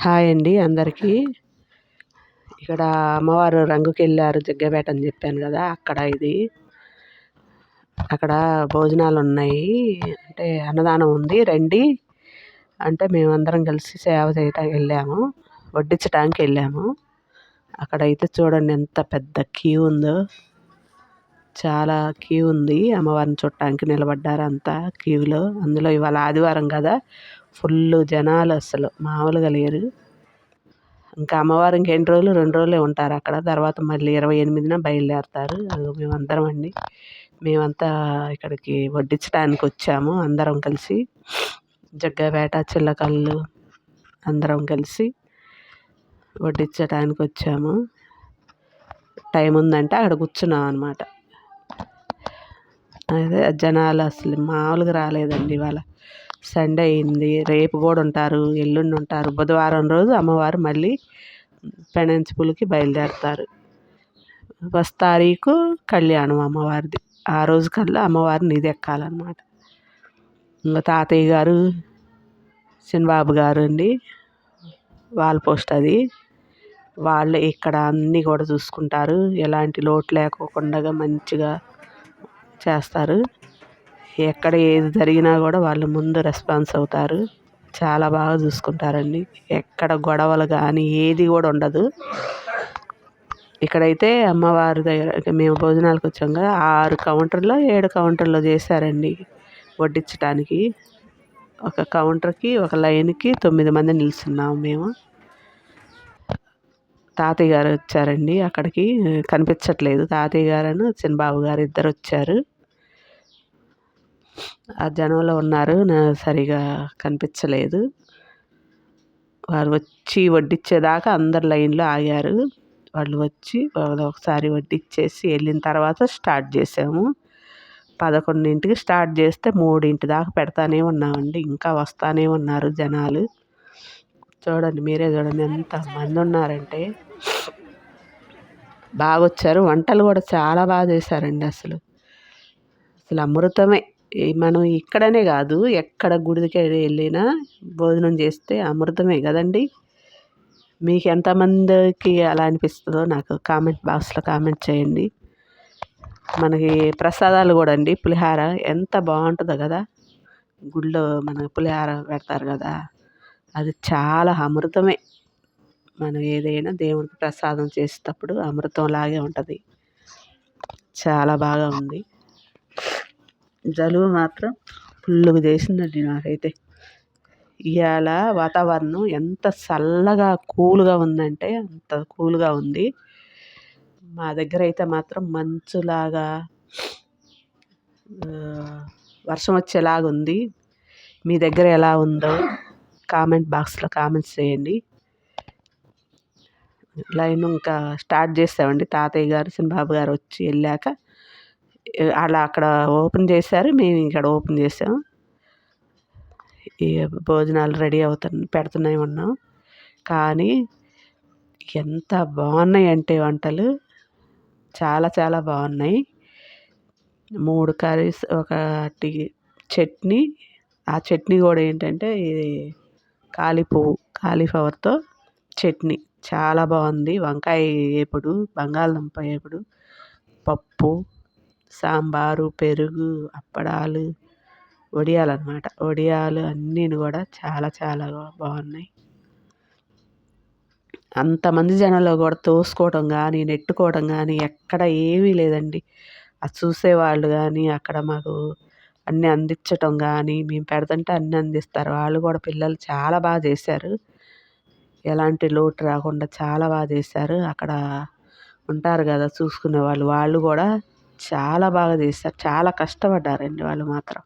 Hi అండి అందరికీ. ఇక్కడ అమ్మవారు రంగుకి వెళ్ళారు జగ్గపేట అని చెప్పాను కదా అక్కడ ఇది. అక్కడ భోజనాలు ఉన్నాయి అంటే అన్నదానం ఉంది. రండి. అంటే మేమందరం కలిసి సేవ చేయటానికి వెళ్ళాము. వడ్డించడానికి వెళ్ళాము. అక్కడైతే చూడండి ఎంత పెద్ద క్యూ ఉందో. చాలా క్యూ ఉంది. అమ్మవారిని చూడటానికి నిలబడ్డారు అంతా క్యూలో అందులో ఇవాళ ఆదివారం కదా. ఫుల్ జనాలు అసలు. మామూలుగా లేరు. ఇంకా అమ్మవారు ఇంకా ఎన్ని రోజులు? రెండు రోజులే ఉంటారు అక్కడ. తర్వాత మళ్ళీ ఇరవై ఎనిమిదిన బయలుదేరుతారు. అదిగో మేమందరం అండి. మేమంతా ఇక్కడికి వడ్డించడానికి వచ్చాము. అందరం కలిసి జగ్గపేట చిల్లకల్లు అందరం కలిసి వడ్డించడానికి వచ్చాము. టైం ఉందంటే అక్కడ కూర్చున్నాం అనమాట అదే జనాలు అసలు మామూలుగా రాలేదండి ఇవాళ. సండే అయింది. రేపు కూడా ఉంటారు. ఎల్లుండి ఉంటారు. బుధవారం రోజు అమ్మవారు మళ్ళీ పెనంచిపులకి బయలుదేరుతారు. ఫస్ట్ తారీఖు కళ్యాణం అమ్మవారిది. ఆ రోజు కల్లా అమ్మవారిని ఇది ఎక్కాలన్నమాట. ఇంకా తాతయ్య గారు చిన్నబాబు గారు అండి వాల్ పోస్ట్ అది. వాళ్ళు ఇక్కడ అన్నీ కూడా చూసుకుంటారు. ఎలాంటి లోటు లేకోకుండా మంచిగా చేస్తారు. ఎక్కడ ఏది జరిగినా కూడా వాళ్ళు ముందు రెస్పాన్స్ అవుతారు. చాలా బాగా చూసుకుంటారండి. ఎక్కడ గొడవలు కానీ ఏది కూడా ఉండదు. ఇక్కడైతే అమ్మవారి దగ్గర మేము భోజనాలకు వచ్చాం కదా ఆరు కౌంటర్లో ఏడు కౌంటర్లో చేశారండి వడ్డించడానికి ఒక కౌంటర్కి ఒక లైన్కి తొమ్మిది మంది నిలుచున్నాము మేము. తాతయ్య గారు వచ్చారండి. అక్కడికి కనిపించట్లేదు. తాతయ్య గారు చిన్నబాబు గారు ఇద్దరు వచ్చారు. ఆ జనంలో ఉన్నారు. నా సరిగా కనిపించలేదు. వారు వచ్చి వడ్డిచ్చేదాకా అందరు లైన్లో ఆగారు. వాళ్ళు వచ్చి వాళ్ళు ఒకసారి వడ్డిచ్చేసి వెళ్ళిన తర్వాత స్టార్ట్ చేసాము. పదకొండింటికి స్టార్ట్ చేస్తే మూడింటి దాకా పెడతానే ఉన్నామండి. ఇంకా వస్తానే ఉన్నారు జనాలు. చూడండి మీరే చూడండి ఎంత మంది ఉన్నారంటే బాగా వచ్చారు వంటలు కూడా చాలా బాగా చేశారండి అసలు. అసలు అమృతమే. మనం ఇక్కడనే కాదు ఎక్కడ గుడికి వెళ్ళినా భోజనం చేస్తే అమృతమే కదండి. మీకు ఎంతమందికి అలా అనిపిస్తుందో నాకు కామెంట్ బాక్స్లో కామెంట్ చేయండి. మనకి ప్రసాదాలు కూడా అండి పులిహార ఎంత బాగుంటుందో కదా. గుళ్ళో మన పులిహార పెడతారు కదా. అది చాలా అమృతమే. మనం ఏదైనా దేవుడికి ప్రసాదం చేసేటప్పుడు అమృతంలాగే ఉంటుంది. చాలా బాగా ఉంది. జలుబు మాత్రం ఫుల్గా చేసిందండి నాకైతే. ఇవాళ వాతావరణం ఎంత చల్లగా కూల్గా ఉందంటే అంత కూల్గా ఉంది. మా దగ్గర అయితే మాత్రం మంచులాగా వర్షం వచ్చేలాగా ఉంది మీ దగ్గర ఎలా ఉందో? కామెంట్ బాక్స్లో కామెంట్స్ చేయండి. లైన్ ఇంకా స్టార్ట్ చేసామండి తాతయ్య గారు చిన్నబాబు గారు వచ్చి వెళ్ళాక అలా అక్కడ ఓపెన్ చేశారు. మేము ఇక్కడ ఓపెన్ చేసాం. ఈ భోజనాలు రెడీ అవుతున్న పెడుతూనే ఉన్నాం. కానీ ఎంత బాగున్నాయి అంటే వంటలు. చాలా చాలా బాగున్నాయి. మూడు కర్రీస్ ఒకటి చట్నీ. ఆ చట్నీ కూడా ఏంటంటే ఇది కాలిపువ్వు కాలీఫ్లవర్తో చట్నీ. చాలా బాగుంది. వంకాయ వేపుడు బంగాళదుంప వేపుడు పప్పు సాంబారు పెరుగు అప్పడాలు వడియాలు అనమాట వడియాలు అన్నీ కూడా చాలా చాలా బాగున్నాయి. అంతమంది జనంలో కూడా తోసుకోవడం కానీ నెట్టుకోవడం కానీ ఎక్కడ ఏమీ లేదండి. అది చూసేవాళ్ళు కానీ అక్కడ మాకు అన్నీ అందించటం కానీ మేము పెడుతుంటే అన్నీ అందిస్తారు. వాళ్ళు కూడా పిల్లలు చాలా బాగా చేశారు. ఎలాంటి లోటు రాకుండా చాలా బాగా చేశారు. అక్కడ ఉంటారు కదా చూసుకునే వాళ్ళు. వాళ్ళు కూడా చాలా బాగా చేశారు. చాలా కష్టపడ్డారండి వాళ్ళు మాత్రం.